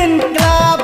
நின்றார்.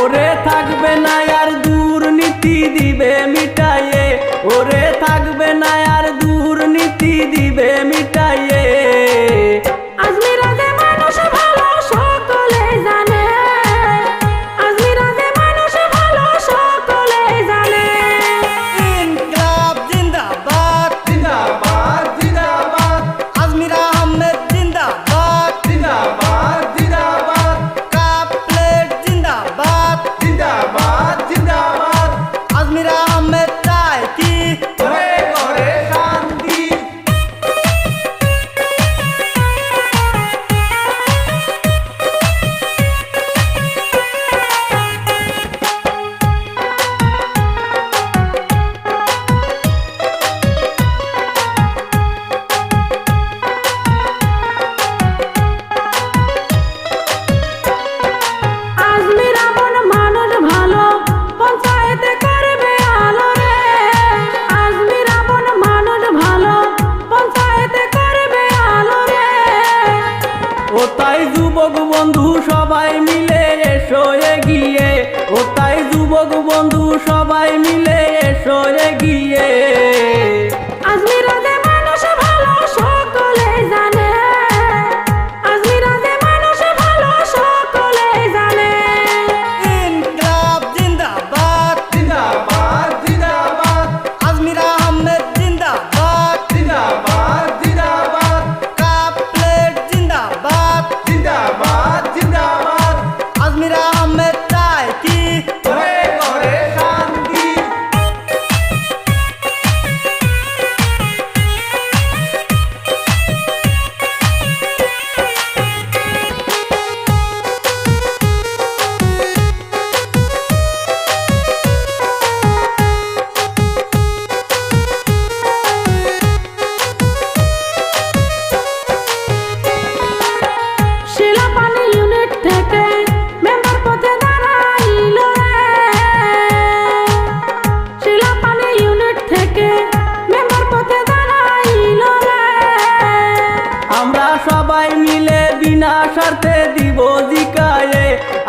ওরে থাকবে না আর দুর্নীতি দিবে মিটাইয়ে। ওরে থাকবে না আর দুর্নীতি দিবে মিটাই সবাই মিলে এসো গিয়ে ও তাই যুবক বন্ধু সবাই মিলে এসো গিয়ে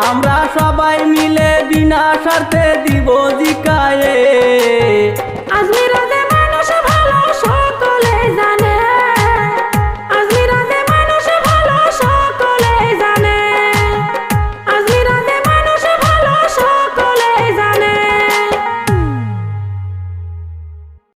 আমরা সবাই মিলে বিনা স্বার্থে দিব জিকায়ে আজমিরাজ